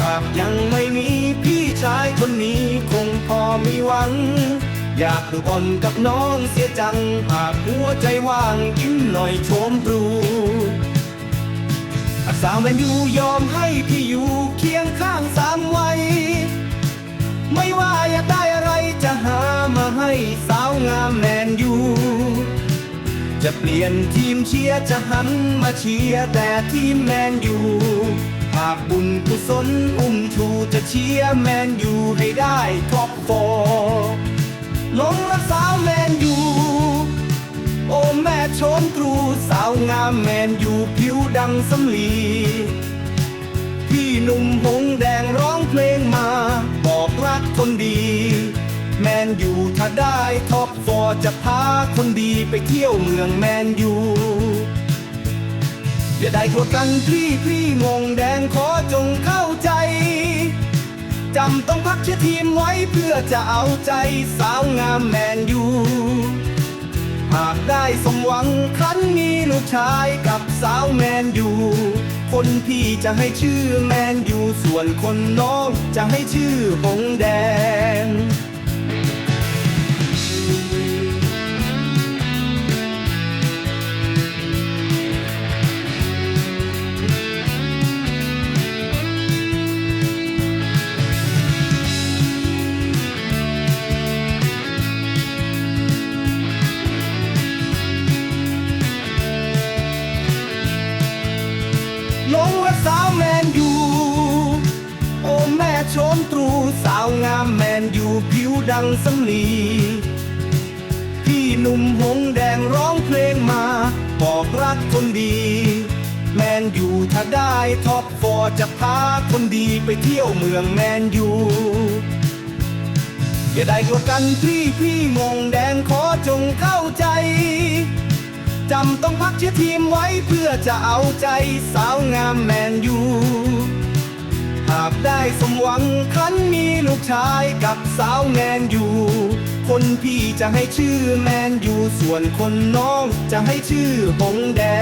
หากยังไม่มีพี่ชายคนนี้คงพอมีหวัง อยากคือบอลกับน้องเสียจัง หากหัวใจว่างยิ้หน่อยโฉมรูสาวแมนยูยอมให้พี่อยู่เคียงข้างสามวัย ไม่ว่าจะได้อะไรจะหามาให้สาวงามแมนยู จะเปลี่ยนทีมเชียร์จะหันมาเชียร์แต่ทีมแมนยูหากบุญกุศลอุ้มชูจะเชียร์แมนยูให้ได้ท็อปโฟลงรักสาวแมนยู โอแม่ชมตรูสาวงามแมนยูผิวดังสำลี พี่หนุ่มหงแคนดีไปเที่ยวเมืองแมนยูอย่าได้โกรธกันพี่พี่งงแดงขอจงเข้าใจจำต้องพักเชียร์ทีมไว้เพื่อจะเอาใจสาวงามแมนยูหากได้สมหวังครั้นมีลูกชายกับสาวแมนยูคนพี่จะให้ชื่อแมนยูส่วนคนน้องจะให้ชื่อหงแดง โชมตรูสาวงามแมนยูผิวดังสำลีพี่หนุ่มหงแดงร้องเพลงมา บอกรักคนดี แมนยูถ้าได้ท็อปฟอร์จะพาคนดีไปเที่ยวเมืองแมนยูอย่าได้กดกันพี่พี่งงแดงขอจงเข้าใจจำต้องพักเชียร์ทีมไว้เพื่อจะเอาใจสาวงามแมนยูหากได้สมหวังคันมีลูกชายกับสาวแมนยูคนพี่จะให้ชื่อแมนยูส่วนคนน้องจะให้ชื่อหงแดง